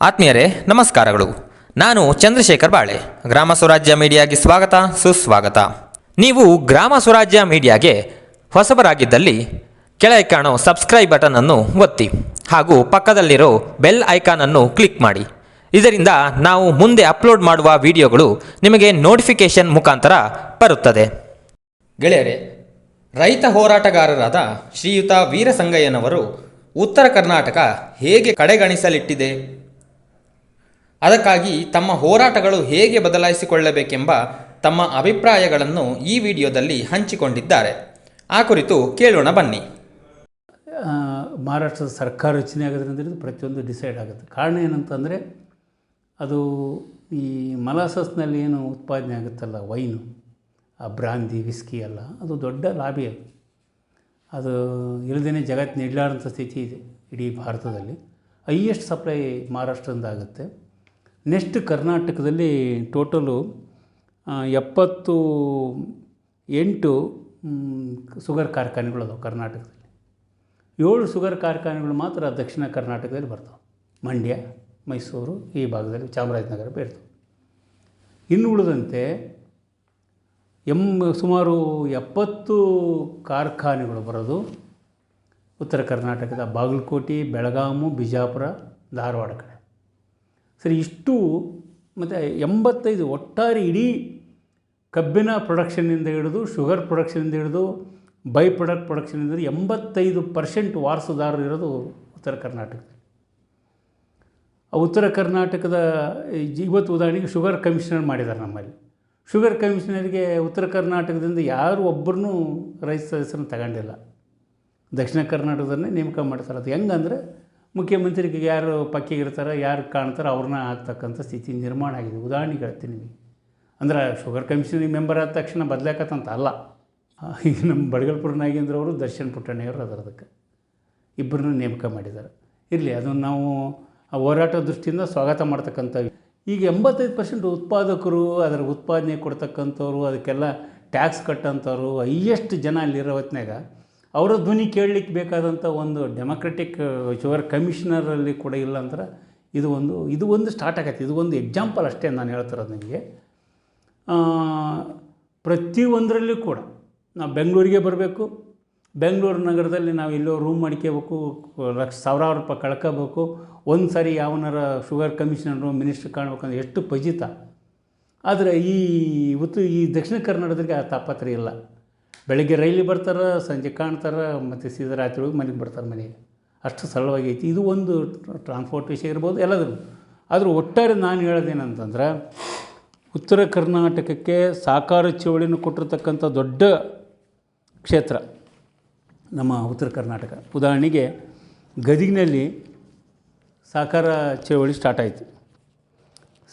ಆತ್ಮೀಯರೇ, ನಮಸ್ಕಾರಗಳು. ನಾನು ಚಂದ್ರಶೇಖರ್ ಬಾಳೆ. ಗ್ರಾಮ ಸ್ವರಾಜ್ಯ ಮೀಡಿಯಾಗೆ ಸ್ವಾಗತ, ಸುಸ್ವಾಗತ. ನೀವು ಗ್ರಾಮ ಸ್ವರಾಜ್ಯ ಮೀಡಿಯಾಗೆ ಹೊಸಬರಾಗಿದ್ದಲ್ಲಿ ಕೆಳಗೆ ಕಾಣೋ ಸಬ್ಸ್ಕ್ರೈಬ್ ಬಟನ್ ಅನ್ನು ಒತ್ತಿ ಹಾಗೂ ಪಕ್ಕದಲ್ಲಿರೋ ಬೆಲ್ ಐಕಾನ್ ಅನ್ನು ಕ್ಲಿಕ್ ಮಾಡಿ. ಇದರಿಂದ ನಾವು ಮುಂದೆ ಅಪ್ಲೋಡ್ ಮಾಡುವ ವಿಡಿಯೋಗಳು ನಿಮಗೆ ನೋಟಿಫಿಕೇಶನ್ ಮುಖಾಂತರ ಬರುತ್ತದೆ. ಗೆಳೆಯರೇ, ರೈತ ಹೋರಾಟಗಾರರಾದ ಶ್ರೀಯುತ ವೀರಸಂಗಯ್ಯನವರು ಉತ್ತರ ಕರ್ನಾಟಕ ಹೇಗೆ ಕಡೆಗಣಿಸಲಿಟ್ಟಿದೆ? ಅದಕ್ಕಾಗಿ ತಮ್ಮ ಹೋರಾಟಗಳು ಹೇಗೆ ಬದಲಾಯಿಸಿಕೊಳ್ಳಬೇಕೆಂಬ ತಮ್ಮ ಅಭಿಪ್ರಾಯಗಳನ್ನು ಈ ವಿಡಿಯೋದಲ್ಲಿ ಹಂಚಿಕೊಂಡಿದ್ದಾರೆ. ಆ ಕುರಿತು ಕೇಳೋಣ ಬನ್ನಿ. ಮಹಾರಾಷ್ಟ್ರದ ಸರ್ಕಾರ ರಚನೆ ಆಗೋದ್ರಿಂದ ಪ್ರತಿಯೊಂದು ಡಿಸೈಡ್ ಆಗುತ್ತೆ. ಕಾರಣ ಏನಂತಂದರೆ, ಅದು ಈ ಮಲಾಸಸ್ನಲ್ಲಿ ಏನು ಉತ್ಪಾದನೆ ಆಗುತ್ತಲ್ಲ, ವೈನು, ಆ ಬ್ರಾಂದಿ, ವಿಸ್ಕಿ ಎಲ್ಲ, ಅದು ದೊಡ್ಡ ಲಾಭಿ ಅದು. ಅದು ಇಲ್ಲದೇ ಜಗತ್ತಿನ ಇಡ್ಲಾರಂಥ ಸ್ಥಿತಿ ಇದೆ ಇಡೀ ಭಾರತದಲ್ಲಿ. ಹೈಯೆಸ್ಟ್ ಸಪ್ಲೈ ಮಹಾರಾಷ್ಟ್ರದಿಂದ ಆಗುತ್ತೆ. ನೆಕ್ಸ್ಟ್ ಕರ್ನಾಟಕದಲ್ಲಿ ಟೋಟಲು ಎಪ್ಪತ್ತು ಎಂಟು ಸುಗರ್ ಕಾರ್ಖಾನೆಗಳು ಅದಾವೆ ಕರ್ನಾಟಕದಲ್ಲಿ. ಏಳು ಸುಗರ್ ಕಾರ್ಖಾನೆಗಳು ಮಾತ್ರ ದಕ್ಷಿಣ ಕರ್ನಾಟಕದಲ್ಲಿ ಬರ್ತವೆ. ಮಂಡ್ಯ, ಮೈಸೂರು, ಈ ಭಾಗದಲ್ಲಿ ಚಾಮರಾಜನಗರ ಬೇರ್ತವೆ ಇನ್ನು ಉಳಿದಂತೆ ಎಂ, ಸುಮಾರು ಎಪ್ಪತ್ತು ಕಾರ್ಖಾನೆಗಳು ಬರೋದು ಉತ್ತರ ಕರ್ನಾಟಕದ ಬಾಗಲಕೋಟೆ, ಬೆಳಗಾಮು, ಬಿಜಾಪುರ, ಧಾರವಾಡ ಕಡೆ. ಸರಿ, ಇಷ್ಟು ಮತ್ತು ಎಂಬತ್ತೈದು ಒಟ್ಟಾರೆ ಇಡೀ ಕಬ್ಬಿನ ಪ್ರೊಡಕ್ಷನ್ನಿಂದ ಹಿಡಿದು ಶುಗರ್ ಪ್ರೊಡಕ್ಷನ್ನಿಂದ ಹಿಡಿದು ಬೈ ಪ್ರೊಡಕ್ಟ್ ಪ್ರೊಡಕ್ಷನ್ನಿಂದ ಎಂಬತ್ತೈದು ಪರ್ಸೆಂಟ್ ವಾರಸುದಾರರು ಇರೋದು ಉತ್ತರ ಕರ್ನಾಟಕ ಆ ಉತ್ತರ ಕರ್ನಾಟಕದ ಇವತ್ತು ಉದಾಹರಣೆಗೆ ಶುಗರ್ ಕಮಿಷನರ್ ಮಾಡಿದ್ದಾರೆ ನಮ್ಮಲ್ಲಿ. ಶುಗರ್ ಕಮಿಷನರ್ಗೆ ಉತ್ತರ ಕರ್ನಾಟಕದಿಂದ ಯಾರು ಒಬ್ಬರೂ ರೈತ ಸದಸ್ಯರನ್ನು ತಗೊಂಡಿಲ್ಲ. ದಕ್ಷಿಣ ಕರ್ನಾಟಕದನ್ನೇ ನೇಮಕ ಮಾಡ್ತಾರೆ. ಅದು ಹೆಂಗಂದ್ರೆ ಮುಖ್ಯಮಂತ್ರಿಗೆ ಯಾರು ಪಕ್ಕಿಗಿರ್ತಾರೆ ಯಾರು ಕಾಣ್ತಾರೋ ಅವ್ರನ್ನ ಆಗ್ತಕ್ಕಂಥ ಸ್ಥಿತಿ ನಿರ್ಮಾಣ ಆಗಿದೆ. ಉದಾಹರಣೆಗೆ ಹೇಳ್ತೀನಿ ಅಂದ್ರೆ ಶುಗರ್ ಕಮಿಷನ್ ಮೆಂಬರ್ ಆದ ತಕ್ಷಣ ಬದಲಾಕತ್ತಂತ ಅಲ್ಲ. ಈಗ ನಮ್ಮ ಬಡಗಲ್ಪುರ ನಾಗೇಂದ್ರ ಅವರು ದರ್ಶನ್ ಪುಟ್ಟಣ್ಣೆಯವರು ಅದರ ಅದಕ್ಕೆ. ಇಬ್ಬರನ್ನ ನೇಮಕ ಮಾಡಿದ್ದಾರೆ. ಇರಲಿ, ಅದನ್ನು ನಾವು ಆ ಹೋರಾಟ ದೃಷ್ಟಿಯಿಂದ ಸ್ವಾಗತ ಮಾಡ್ತಕ್ಕಂಥ ಈಗ ಎಂಬತ್ತೈದು ಪರ್ಸೆಂಟ್ ಉತ್ಪಾದಕರು, ಅದರ ಉತ್ಪಾದನೆ ಕೊಡ್ತಕ್ಕಂಥವ್ರು, ಅದಕ್ಕೆಲ್ಲ ಟ್ಯಾಕ್ಸ್ ಕಟ್ಟಂಥವ್ರು, ಹೈಯೆಸ್ಟ್ ಜನ ಅಲ್ಲಿರೋ ಹೊತ್ನಾಗ ಅವರ ಧ್ವನಿ ಕೇಳಲಿಕ್ಕೆ ಬೇಕಾದಂಥ ಒಂದು ಡೆಮೊಕ್ರೆಟಿಕ್ ಶುಗರ್ ಕಮಿಷನರಲ್ಲಿ ಕೂಡ ಇಲ್ಲ ಅಂದ್ರೆ ಇದು ಒಂದು ಇದು ಒಂದು ಸ್ಟಾರ್ಟ್ ಆಗತ್ತೆ. ಇದು ಒಂದು ಎಕ್ಸಾಂಪಲ್ ಅಷ್ಟೇ ನಾನು ಹೇಳ್ತಿರೋದು ನಿಮಗೆ. ಪ್ರತಿಯೊಂದರಲ್ಲೂ ಕೂಡ ನಾವು ಬೆಂಗಳೂರಿಗೆ ಬರಬೇಕು. ಬೆಂಗಳೂರು ನಗರದಲ್ಲಿ ನಾವು ಎಲ್ಲೋ ರೂಮ್ ಮಾಡ್ಕೋಬೇಕು, ಲಕ್ಷ, ಸಾವಿರಾರು ರೂಪಾಯಿ ಕಳ್ಕೋಬೇಕು. ಒಂದು ಸಾರಿ ಯಾವನಾರ ಶುಗರ್ ಕಮಿಷನರು, ಮಿನಿಸ್ಟ್ರ್ ಕಾಣ್ಬೇಕಂದ್ರೆ ಎಷ್ಟು ಪಜಿತ. ಆದರೆ ಈ, ಇವತ್ತು ಈ ದಕ್ಷಿಣ ಕರ್ನಾಟಕದಲ್ಲಿ ಆ ತಾಪತ್ರೆ ಇಲ್ಲ. ಬೆಳಗ್ಗೆ ರೈಲಿಗೆ ಬರ್ತಾರೆ, ಸಂಜೆ ಕಾಣ್ತಾರೆ, ಮತ್ತು ಸೀದಾ ರಾತ್ರಿ ಹೋಗಿ ಮನೆಗೆ ಬರ್ತಾರೆ ಮನೆಗೆ. ಅಷ್ಟು ಸರಳವಾಗಿ ಐತಿ. ಇದು ಒಂದು ಟ್ರಾನ್ಸ್ಪೋರ್ಟ್ ವಿಷಯ ಇರ್ಬೋದು ಎಲ್ಲದೂ ಆದರೂ ಒಟ್ಟಾರೆ ನಾನು ಹೇಳೋದೇನಂತಂದ್ರೆ, ಉತ್ತರ ಕರ್ನಾಟಕಕ್ಕೆ ಸಾಕಾರ ಚಳವಳಿಯನ್ನು ಕೊಟ್ಟಿರತಕ್ಕಂಥ ದೊಡ್ಡ ಕ್ಷೇತ್ರ ನಮ್ಮ ಉತ್ತರ ಕರ್ನಾಟಕ. ಉದಾಹರಣೆಗೆ, ಗದಿಗಿನಲ್ಲಿ ಸಾಕಾರ ಚಳವಳಿ ಸ್ಟಾರ್ಟ್ ಆಯಿತು.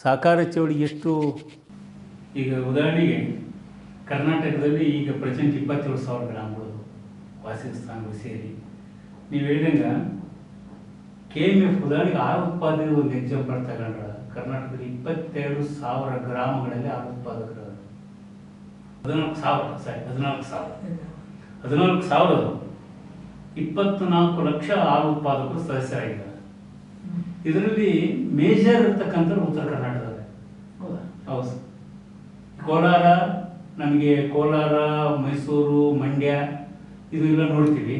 ಸಾಕಾರ ಚಳವಳಿ ಎಷ್ಟು? ಈಗ ಉದಾಹರಣೆಗೆ ಕರ್ನಾಟಕದಲ್ಲಿ ಈಗ ಪ್ರೆಸೆಂಟ್ ಇಪ್ಪತ್ತೇಳು ಸಾವಿರ ಗ್ರಾಮಗಳು ವಾಸಸ್ಥಾನಗಳು ಸೇರಿ. ನೀವು ಹೇಳಿದಂಗೆ ಕೆ ಎಂ ಎಫ್ ಉದಾಹರಣೆಗೆ ಆರು ಉತ್ಪಾದನೆ ಒಂದು ಎಕ್ಸಾಂಪಲ್ ತಗೊಂಡ್ರ ಕರ್ನಾಟಕದಲ್ಲಿ ಇಪ್ಪತ್ತೆರಡು ಸಾವಿರ ಗ್ರಾಮಗಳಲ್ಲಿ ಆರು ಉತ್ಪಾದಕರು. ಹದಿನಾಲ್ಕು ಸಾವಿರ ಸಾರಿ ಹದಿನಾಲ್ಕು ಸಾವಿರ. ಹದಿನಾಲ್ಕು ಸಾವಿರ ಇಪ್ಪತ್ನಾಲ್ಕು ಲಕ್ಷ ಆರು ಉತ್ಪಾದಕರು ಸದಸ್ಯರಾಗಿದ್ದಾರೆ. ಇದರಲ್ಲಿ ಮೇಜರ್ ಇರ್ತಕ್ಕಂಥ ಉತ್ತರ ಕರ್ನಾಟಕದಲ್ಲಿ ಹೌದು. ಕೋಲಾರ ನಮಗೆ ಕೋಲಾರ, ಮೈಸೂರು, ಮಂಡ್ಯ ಇದು ಎಲ್ಲ ನೋಡ್ತೀವಿ.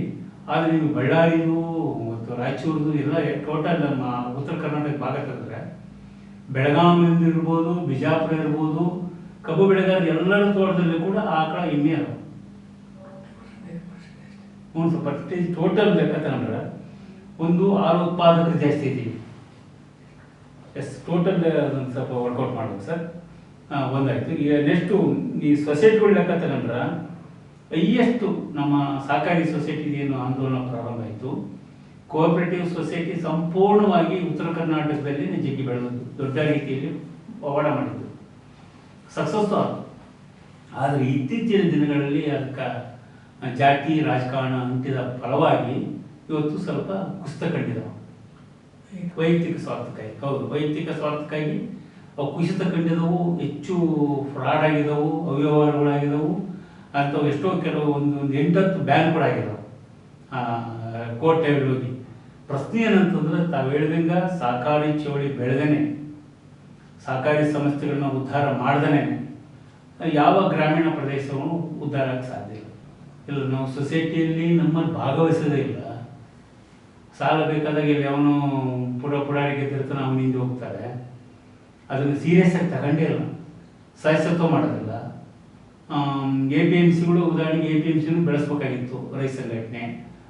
ಆದರೆ ನೀವು ಬಳ್ಳಾರಿದು ಮತ್ತು ರಾಯಚೂರ್ದು ಎಲ್ಲ ಟೋಟಲ್ ನಮ್ಮ ಉತ್ತರ ಕರ್ನಾಟಕ ಭಾಗ ತೆಗೆದ್ರೆ, ಬೆಳಗಾವಿಯಿಂದ ಇರ್ಬೋದು, ಬಿಜಾಪುರ ಇರ್ಬೋದು, ಕಬ್ಬು ಬೆಳೆಗಾರ ಎಲ್ಲರ ತೋಟದಲ್ಲಿ ಕೂಡ ಆಕಳ ಎಮ್ಮೆ ಅದಾವ. ಒಂದು ಸರ್ ಪರ್ಸೆಂಟೇಜ್ ಟೋಟಲ್ ಲೆಕ್ಕ ತಗೊಂಡ್ರೆ ಒಂದು ಆರು ಉತ್ಪಾದಕರು ಜಾಸ್ತಿ ಇದ್ದೀವಿ. ಎಸ್ ಟೋಟಲ್ ಸ್ವಲ್ಪ ವರ್ಕೌಟ್ ಮಾಡ್ಬೇಕು ಸರ್. ಒಂದಾಯ್ತು. ಈಗ ನೆಕ್ಸ್ಟು ಈ ಸೊಸೈಟಿಗಳ ಲೆಕ್ಕ ತಗೊಂಡ್ರೆ ಹೈಯೆಸ್ಟು ನಮ್ಮ ಸಹಕಾರಿ ಸೊಸೈಟಿ ಏನು ಆಂದೋಲನ ಪ್ರಾರಂಭ ಆಯಿತು. ಕೋಆಪರೇಟಿವ್ ಸೊಸೈಟಿ ಸಂಪೂರ್ಣವಾಗಿ ಉತ್ತರ ಕರ್ನಾಟಕದಲ್ಲಿ ಜಗ್ಗಿ ಬೆಳೆದದ್ದು. ದೊಡ್ಡ ರೀತಿಯಲ್ಲಿ ಪವಾಡ ಮಾಡಿದ್ದು. ಸಕ್ಸಸ್ ಆದರೆ ಇತ್ತೀಚಿನ ದಿನಗಳಲ್ಲಿ ಅದಕ್ಕೆ ಜಾತಿ ರಾಜಕಾರಣ ಅಂಟಿದ ಫಲವಾಗಿ ಇವತ್ತು ಸ್ವಲ್ಪ ಕುಸಿತ ಕಂಡಿದ್ದಾವೆ ವೈಯಕ್ತಿಕ ಸ್ವಾರ್ಥಕ್ಕಾಗಿ. ಹೌದು ವೈಯಕ್ತಿಕ ಸ್ವಾರ್ಥಕ್ಕಾಗಿ ಕುಸಿತ ಕಂಡಿದವು ಹೆಚ್ಚು ಫ್ರಾಡ್ ಆಗಿದವು ಅವ್ಯವಹಾರಗಳಾಗಿದವು ಅಥವಾ ಎಷ್ಟೋ ಕೆಲವು ಒಂದು ಒಂದು ಎಂಟತ್ತು ಆಗಿದಾವೆ ಕೋರ್ಟ್ ಹೋಗಿ. ಪ್ರಶ್ನೆ ಏನಂತಂದ್ರೆ ತಾವು ಹೇಳ್ದಂಗ ಸಹಕಾರಿ ಚವಳಿ ಬೆಳೆದೇನೆ ಸಹಕಾರಿ ಸಂಸ್ಥೆಗಳನ್ನ ಉದ್ಧಾರ ಮಾಡ್ದೇನೆ, ಯಾವ ಗ್ರಾಮೀಣ ಪ್ರದೇಶವನ್ನು ಉದ್ಧಾರ ಆಗಕ್ಕೆ ಸಾಧ್ಯ ಇಲ್ಲ. ಇಲ್ಲ, ನಾವು ಸೊಸೈಟಿಯಲ್ಲಿ ನಮ್ಮಲ್ಲಿ ಭಾಗವಹಿಸೋದೇ ಇಲ್ಲ. ಸಾಲ ಬೇಕಾದಾಗ ಇಲ್ಲಿ ಅವನು ಪುಡ ಪುಡಾರಿ ತಿರ್ತಾನೆ ಅವನು ಹಿಂದೆ ಹೋಗ್ತಾರೆ ಅದನ್ನು ಸೀರಿಯಸ್ ಆಗಿ ತಗೊಂಡೇ ಇಲ್ಲ. ಸಹಿಸತ್ವ ಮಾಡೋದಿಲ್ಲ ಎ ಪಿ ಎಂ ಸಿಗಳು ಉದಾಹರಣೆಗೆ ಎ ಪಿ ಎಂ ಸಿನೂ ಬೆಳೆಸ್ಬೇಕಾಗಿತ್ತು ರೈತ ಸಂಘಟನೆ.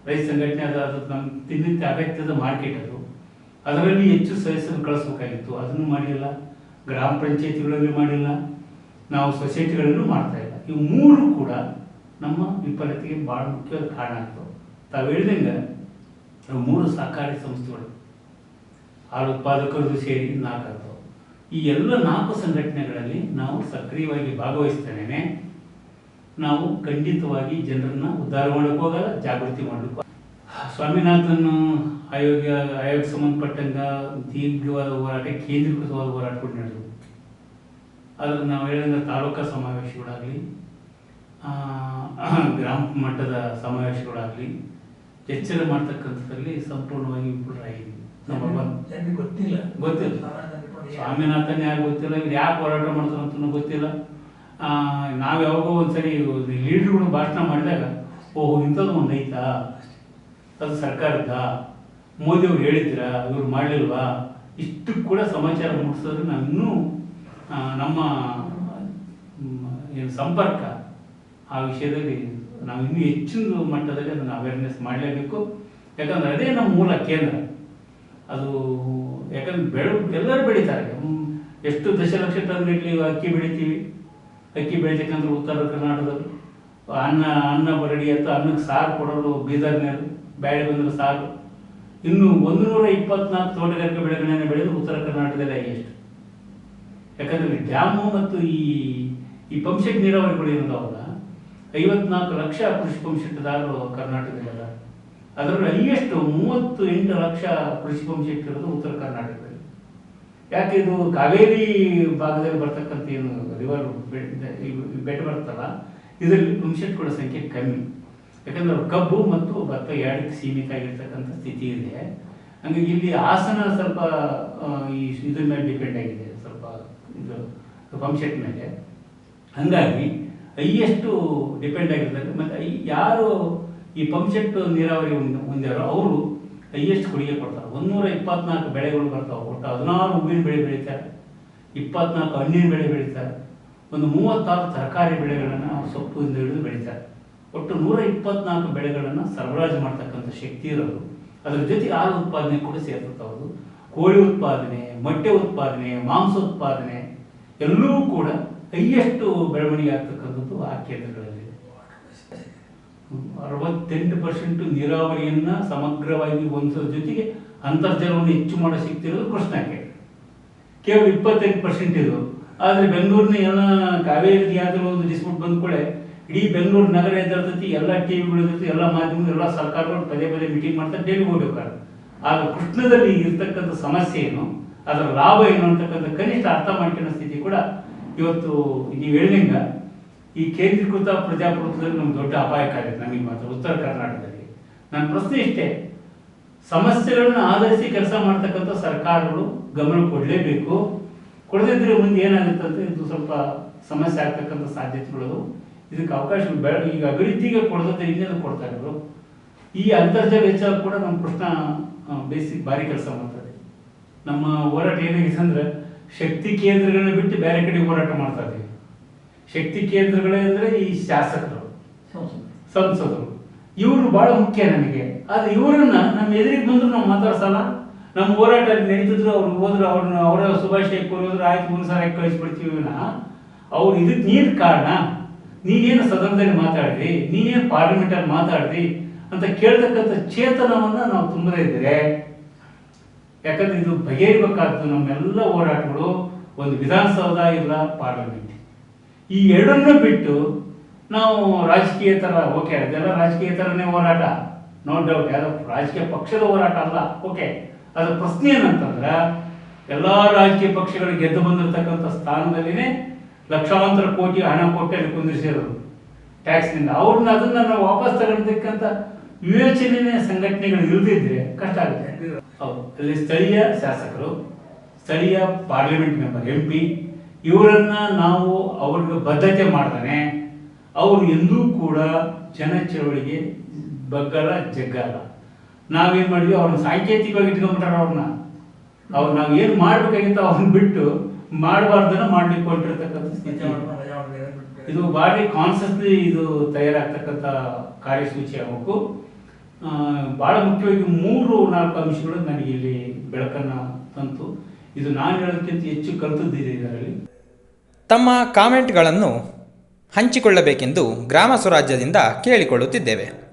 ರೈತ ಸಂಘಟನೆ ಅದು ಅದು ನಮ್ಮ ದಿನನಿತ್ಯ ಅಗತ್ಯದ ಮಾರ್ಕೆಟ್ ಅದು. ಅದರಲ್ಲಿ ಹೆಚ್ಚು ಸದಸ್ಯರು ಕಳಿಸ್ಬೇಕಾಗಿತ್ತು. ಅದನ್ನು ಮಾಡಿಲ್ಲ. ಗ್ರಾಮ ಪಂಚಾಯತಿಗಳಲ್ಲಿ ಮಾಡಿಲ್ಲ. ನಾವು ಸೊಸೈಟಿಗಳಲ್ಲೂ ಮಾಡ್ತಾ ಇಲ್ಲ. ಇವು ಮೂರು ಕೂಡ ನಮ್ಮ ವಿಫಲತೆಗೆ ಭಾಳ ಮುಖ್ಯವಾದ ಕಾರಣ ಆಗ್ತವೆ. ತಾವು ಹೇಳ್ದಂಗೆ ಮೂರು ಸಹಕಾರಿ ಸಂಸ್ಥೆಗಳು. ಹಾಲು ಉತ್ಪಾದಕರು ಸೇರಿ ನಾಲ್ಕು ಆಗ್ತವೆ. ಈ ಎಲ್ಲ ನಾಲ್ಕು ಸಂಘಟನೆಗಳಲ್ಲಿ ನಾವು ಸಕ್ರಿಯವಾಗಿ ಭಾಗವಹಿಸ್ತೇನೆ. ನಾವು ಖಂಡಿತವಾಗಿ ಜನರನ್ನ ಉದ್ಧಾರ ಮಾಡಕ್ಕೆ ಹೋಗಲ್ಲ ಜಾಗೃತಿ ಮಾಡಬೇಕು ಸ್ವಾಮಿನಾಥನ್ ಆಯೋಗ ಆಯೋಗ ಸಂಬಂಧಪಟ್ಟಂಗ ದೀರ್ಘವಾದ ಹೋರಾಟ ಕೇಂದ್ರೀಕೃತವಾದ ಕೂಡ ನಡೆದವು. ಅದ್ರ ನಾವು ಹೇಳಿದ ತಾಲೂಕಾ ಸಮಾವೇಶಗಳಾಗಲಿ ಗ್ರಾಮ ಮಟ್ಟದ ಸಮಾವೇಶಗಳಾಗಲಿ ಎಚ್ಚರ ಮಾಡ್ತಕ್ಕಂಥದ್ರಲ್ಲಿ ಸಂಪೂರ್ಣವಾಗಿ ವಿಫಲರಾಗಿದ್ದೀವಿ. ಗೊತ್ತಿಲ್ಲ? ಗೊತ್ತಿಲ್ಲ. ಸ್ವಾಮಿನಾಥನ್ ಯಾರು ಗೊತ್ತಿಲ್ಲ, ಇವ್ರು ಯಾಕೆ ಹೋರಾಟ ಮಾಡ್ತಾರೆ ಅಂತಲೂ ಗೊತ್ತಿಲ್ಲ. ನಾವು ಯಾವಾಗೋ ಒಂದ್ಸರಿ ಲೀಡ್ರುಗಳು ಭಾಷಣ ಮಾಡಿದಾಗ, ಓಹೋ, ಇಂಥದ್ದು ಒಂದು ಐತಾ? ಅದು ಸರ್ಕಾರದ ಮೋದಿ ಅವ್ರು ಹೇಳಿದ್ರ? ಇವ್ರು ಮಾಡಲಿಲ್ವಾ? ಇಷ್ಟು ಕೂಡ ಸಮಾಚಾರ ಮುಟ್ಟಿಸಿದ್ರೆ ನಾವು ನಮ್ಮ ಏನು ಸಂಪರ್ಕ ಆ ವಿಷಯದಲ್ಲಿ ನಾವು ಇನ್ನೂ ಹೆಚ್ಚಿನ ಮಟ್ಟದಲ್ಲಿ ಅದನ್ನು ಅವೇರ್ನೆಸ್ ಮಾಡಲೇಬೇಕು. ಯಾಕಂದ್ರೆ ಅದೇ ನಮ್ಮ ಮೂಲ ಕೇಂದ್ರ. ಅದು ಯಾಕಂದ್ರೆ ಬೆಳೆ ಎಲ್ಲರೂ ಬೆಳೀತಾರೆ. ಎಷ್ಟು ದಶಲಕ್ಷ ಟನ್ ಇಡ್ಲಿ ಅಕ್ಕಿ ಬೆಳಿತೀವಿ. ಅಕ್ಕಿ ಬೆಳಿತಕ್ಕಂಥ ಉತ್ತರ ಕರ್ನಾಟಕದಲ್ಲಿ. ಅನ್ನ ಅನ್ನ ಬರಡಿ ಅಂತ ಅನ್ನಕ್ಕೆ ಸಾರು ಕೊಡೋರು ಬೀದರ್ನಲ್ಲಿ ಬ್ಯಾಳೆ ಬಂದ್ರೆ ಸಾರು. ಇನ್ನು ಒಂದು ನೂರ ಇಪ್ಪತ್ನಾಲ್ಕು ತೋಟಗಾರಿಕೆ ಬೆಳೆಗಳನ್ನ ಬೆಳೆದು ಉತ್ತರ ಕರ್ನಾಟಕದಲ್ಲಿ ಎಷ್ಟು ಯಾಕಂದ್ರೆ ಡ್ಯಾಮು ಮತ್ತು ಈ ಈ ಪಂಪ್ಸೆಟ್ ನೀರಾವರಿಗಳು ಏನಿದಾವಲ್ಲ, ಐವತ್ನಾಲ್ಕು ಲಕ್ಷ ಕೃಷಿ ಪಂಪ್ಸೆಟ್ದಾರರು ಕರ್ನಾಟಕದಲ್ಲಿ ಅದರಲ್ಲಿ ಹೈಯೆಸ್ಟ್ ಮೂವತ್ತು ಎಂಟು ಲಕ್ಷ ಕೃಷಿ ಪಂಪ್ಸೆಟ್ ಇರೋದು ಉತ್ತರ ಕರ್ನಾಟಕದಲ್ಲಿ. ಯಾಕೆ ಇದು ಕಾವೇರಿ ಭಾಗದಲ್ಲಿ ಬರ್ತಕ್ಕಂಥ ಏನು ರಿವರ್ ಬೆಟ್ಟ ಬರ್ತಲ್ಲ ಇದರಲ್ಲಿ ಪಂಪ್ಸೆಟ್ಗಳ ಸಂಖ್ಯೆ ಕಮ್ಮಿ. ಯಾಕಂದ್ರೆ ಕಬ್ಬು ಮತ್ತು ಭತ್ತ ಎರಡಕ್ಕೆ ಸೀಮಿತ ಆಗಿರ್ತಕ್ಕಂಥ ಸ್ಥಿತಿ ಇದೆ. ಹಂಗಾಗಿ ಇಲ್ಲಿ ಹಾಸನ ಸ್ವಲ್ಪ ಈ ಇದ್ರ ಮೇಲೆ ಡಿಪೆಂಡ್ ಆಗಿದೆ, ಸ್ವಲ್ಪ ಇದು ಪಂಪ್ಸೆಟ್ ಮೇಲೆ. ಹಂಗಾಗಿ, ಹೈಯೆಸ್ಟು ಡಿಪೆಂಡ್ ಆಗಿರ್ತಕ್ಕ ಮತ್ತು ಯಾರು ಈ ಪಂಪ್ಸೆಟ್ ನೀರಾವರಿ ಹೊಂದಿರೋ ಅವರು ಹೈಯೆಸ್ಟ್ ಕೊಡುಗೆ ಕೊಡ್ತಾರೆ. ಒಂದೂರ ಇಪ್ಪತ್ನಾಲ್ಕು ಬೆಳೆಗಳು ಬರ್ತಾವೆ. ಒಟ್ಟು ಹದಿನಾರು ಹೂವಿನ ಬೆಳೆ ಬೆಳೀತಾರೆ. ಇಪ್ಪತ್ನಾಲ್ಕು ಹಣ್ಣಿನ ಬೆಳೆ ಬೆಳೀತಾರೆ. ಒಂದು ಮೂವತ್ತಾರು ತರಕಾರಿ ಬೆಳೆಗಳನ್ನು ಸೊಪ್ಪಿಂದ ಹಿಡಿದು ಬೆಳೀತಾರೆ. ಒಟ್ಟು ನೂರ ಇಪ್ಪತ್ನಾಲ್ಕು ಬೆಳೆಗಳನ್ನು ಸರಬರಾಜು ಮಾಡ್ತಕ್ಕಂಥ ಶಕ್ತಿ ಇರೋದು. ಅದರ ಜೊತೆಗೆ ಹಾಲು ಉತ್ಪಾದನೆ ಕೂಡ ಸೇರ್ತಿರ್ತಾವುದು ಕೋಳಿ ಉತ್ಪಾದನೆ, ಮೊಟ್ಟೆ ಉತ್ಪಾದನೆ, ಮಾಂಸ ಉತ್ಪಾದನೆ ಎಲ್ಲವೂ ಕೂಡ ಹೈಯೆಸ್ಟ್ ಬೆಳವಣಿಗೆ ಆಗ್ತಕ್ಕಂಥದ್ದು ಆ ಕೇಂದ್ರಗಳಲ್ಲಿ. ಅರವತ್ತೆಂಟು ಪರ್ಸೆಂಟ್ ನೀರಾವರಿಯನ್ನ ಸಮಗ್ರವಾಗಿ ಹೊಂದಿಸೋದ್ರ ಜೊತೆಗೆ ಅಂತರ್ಜಲವನ್ನು ಹೆಚ್ಚು ಮಾಡೋ ಸಿಗ್ತಿರೋದು ಕೃಷ್ಣಕ್ಕೆ. ಕೇವಲ ಇಪ್ಪತ್ತೆಂಟು ಪರ್ಸೆಂಟ್ ಇದು ಆದರೆ ಬೆಂಗಳೂರಿನ ಎಲ್ಲ ಕಾವೇರಿಗೆ ಯಾವ್ದಾದ್ರು ಒಂದು ಡಿಸ್ಪ್ಯೂಟ್ ಬಂದ್ಕೊಳ್ಳೆ ಇಡೀ ಬೆಂಗಳೂರು ನಗರ ಎದ್ದರ್ತೈತಿ ಎಲ್ಲ ಟಿ ವಿಗಳು ಎಲ್ಲ ಮಾಧ್ಯಮಗಳು, ಎಲ್ಲ ಸರ್ಕಾರಗಳು ಪದೇ ಪದೇ ಮೀಟಿಂಗ್ ಮಾಡ್ತಾ ಡೈಲಿ ಹೋಗ್ಬೇಕಾದ್ರೆ. ಆಗ ಕೃಷ್ಣದಲ್ಲಿ ಇರ್ತಕ್ಕಂಥ ಸಮಸ್ಯೆ ಏನು, ಅದರ ಲಾಭ ಏನು ಅಂತಕ್ಕಂಥ ಕನಿಷ್ಠ ಅರ್ಥ ಮಾಡ್ಕೊಳ್ಳೋ ಸ್ಥಿತಿ ಕೂಡ ಇವತ್ತು ನೀವು ಹೇಳ್ದಂಗ ಈ ಕೇಂದ್ರೀಕೃತ ಪ್ರಜಾಪ್ರಭುತ್ವದಲ್ಲಿ ನಮ್ಗೆ ದೊಡ್ಡ ಅಪಾಯಕಾರಿ ನಮಗೆ ಮಾತ್ರ ಉತ್ತರ ಕರ್ನಾಟಕದಲ್ಲಿ. ನನ್ನ ಪ್ರಶ್ನೆ ಇಷ್ಟೇ, ಸಮಸ್ಯೆಗಳನ್ನ ಆಧರಿಸಿ ಕೆಲಸ ಮಾಡ್ತಕ್ಕಂಥ ಸರ್ಕಾರಗಳು ಗಮನ ಕೊಡಲೇಬೇಕು. ಕೊಡದಿದ್ರೆ ಮುಂದೆ ಏನಾಗುತ್ತೆ ಅಂತ ಇದು ಸ್ವಲ್ಪ ಸಮಸ್ಯೆ ಆಗ್ತಕ್ಕಂಥ ಸಾಧ್ಯತೆಗಳು. ಇದಕ್ಕೆ ಅವಕಾಶ ಬೇಡ. ಈಗ ಅಭಿವೃದ್ಧಿಗೆ ಕೊಡದಂತೆ ಇನ್ನೇನು ಕೊಡ್ತಾ ಇದ್ರು ಈ ಅಂತರ್ಜಲ ವೆಚ್ಚ ಕೂಡ ನಮ್ಮ ಕೃಷ್ಣ ಬೇಸಿಕ್ ಭಾರಿ ಕೆಲಸ ಮಾಡ್ತಾರೆ. ನಮ್ಮ ಹೋರಾಟ ಏನಾಗಿದೆ ಅಂದ್ರೆ ಶಕ್ತಿ ಕೇಂದ್ರಗಳನ್ನ ಬಿಟ್ಟು ಬೇರೆ ಕಡೆ ಹೋರಾಟ ಮಾಡ್ತಾ ಇದ್ದೀವಿ. ಶಕ್ತಿ ಕೇಂದ್ರಗಳೇ ಅಂದ್ರೆ ಈ ಶಾಸಕರು ಸಂಸದರು. ಇವರು ಬಹಳ ಮುಖ್ಯ ನಮಗೆ. ಆದ್ರೆ ಇವರನ್ನ ನಮ್ಮ ಎದುರಿಗೆ ಬಂದ್ರು ನಾವು ಮಾತಾಡ್ಸಲ್ಲ. ನಮ್ಮ ಹೋರಾಟ ನಡೀತಿದ್ರು ಅವ್ರು ಹೋದ್ರು ಅವ್ರನ್ನ ಅವರ ಶುಭಾಶಯ ಕೋರಿದ್ರು ಆಯ್ತು ಮುಂದೆ ಸಾರ ಕಳಿಸ್ಬಿಡ್ತೀವಿ ಅವ್ರು ಇದಕ್ಕೆ ನೀನ್ ಕಾರಣ. ನೀನೇನು ಸದನದಲ್ಲಿ ಮಾತಾಡ್ರಿ ನೀನೇನು ಪಾರ್ಲಿಮೆಂಟ್ ಅಲ್ಲಿ ಮಾತಾಡಿದ್ರಿ ಅಂತ ಕೇಳ್ತಕ್ಕಂಥ ಚೇತನವನ್ನ ನಾವು ತುಂಬದೇ ಇದ್ರೆ ಯಾಕಂದ್ರೆ ಇದು ಬಗೆಹರಿಬೇಕಾದ್ದು ನಮ್ಮೆಲ್ಲ ಹೋರಾಟಗಳು. ಒಂದು ವಿಧಾನಸೌಧ ಇಲ್ಲ ಪಾರ್ಲಿಮೆಂಟ್. ಈ ಎರಡನ್ನೂ ಬಿಟ್ಟು ನಾವು ರಾಜಕೀಯ ಥರ ಓಕೆ ಅದೆಲ್ಲ ರಾಜಕೀಯ ಥರನೇ ಹೋರಾಟ. ನೋ ಡೌಟ್ ಯಾವ ರಾಜಕೀಯ ಪಕ್ಷದ ಹೋರಾಟ ಅಲ್ಲ. ಓಕೆ ಅದರ ಪ್ರಶ್ನೆ ಏನಂತಂದ್ರೆ, ಎಲ್ಲ ರಾಜಕೀಯ ಪಕ್ಷಗಳು ಗೆದ್ದು ಬಂದಿರತಕ್ಕಂಥ ಸ್ಥಾನದಲ್ಲಿನೇ ಲಕ್ಷಾಂತರ ಕೋಟಿ ಹಣ ಕೊಟ್ಟು ಅಲ್ಲಿ ಕುಂದಿರಿಸಿರೋದು ಟ್ಯಾಕ್ಸ್ನಿಂದ ಅವ್ರನ್ನ ಅದನ್ನ ನಾವು ವಾಪಸ್ ತಗೊಳ್ತಕ್ಕಂಥ ವಿವೇಚನೆ ಸಂಘಟನೆಗಳು ಇಲ್ಲದಿದ್ರೆ ಕಷ್ಟ ಆಗುತ್ತೆ. ಹೌದು. ಅಲ್ಲಿ ಸ್ಥಳೀಯ ಶಾಸಕರು, ಸ್ಥಳೀಯ ಪಾರ್ಲಿಮೆಂಟ್ ಮೆಂಬರ್ ಎಂ ಪಿ ಇವರನ್ನ ನಾವು ಅವ್ರಿಗೆ ಬದ್ಧತೆ ಮಾಡ್ತಾನೆ ಅವರು ಎಂದೂ ಕೂಡ ಜನ ಚಳವಳಿಗೆ ಬಗ್ಗಲ್ಲ, ಜಗ್ಗಲ್ಲ. ನಾವೇನು ಮಾಡಿದ್ವಿ? ಅವ್ರನ್ನ ಸಾಂಕೇತಿಕವಾಗಿ ಇಟ್ಕೊಂಡ್ಬಿಟ್ಟಾರ ಅವ್ರನ್ನ. ಅವ್ರು ನಾವು ಏನು ಮಾಡ್ಬೇಕಾಗಿತ್ತು ಅವ್ರನ್ನ ಬಿಟ್ಟು ಮಾಡಬಾರ್ದನ್ನ ಮಾಡ್ಲಿಕ್ಕೆ ಹೊರಟಿರ್ತಕ್ಕಂಥ ಸ್ಥಿತಿ. ಇದು ಭಾರಿ ಕಾನ್ಸಸ್ಲಿ ಇದು ತಯಾರಾಗ್ತಕ್ಕಂಥ ಕಾರ್ಯಸೂಚಿ ಆಗಬೇಕು. ಭಾಳ ಮುಖ್ಯವಾಗಿ ಮೂರು ನಾಲ್ಕು ಅಂಶಗಳು ನನಗೆ ಇಲ್ಲಿ ಬೆಳಕನ್ನು ತಂತು. ಇದು ನಾನು ಹೇಳೋಕ್ಕಿಂತ ಹೆಚ್ಚು ಕಲ್ತದ್ದಿದೆ ಇದರಲ್ಲಿ. ತಮ್ಮ ಕಾಮೆಂಟ್ಗಳನ್ನು ಹಂಚಿಕೊಳ್ಳಬೇಕೆಂದು ಗ್ರಾಮ ಸ್ವರಾಜ್ಯದಿಂದ ಕೇಳಿಕೊಳ್ಳುತ್ತಿದ್ದೇವೆ.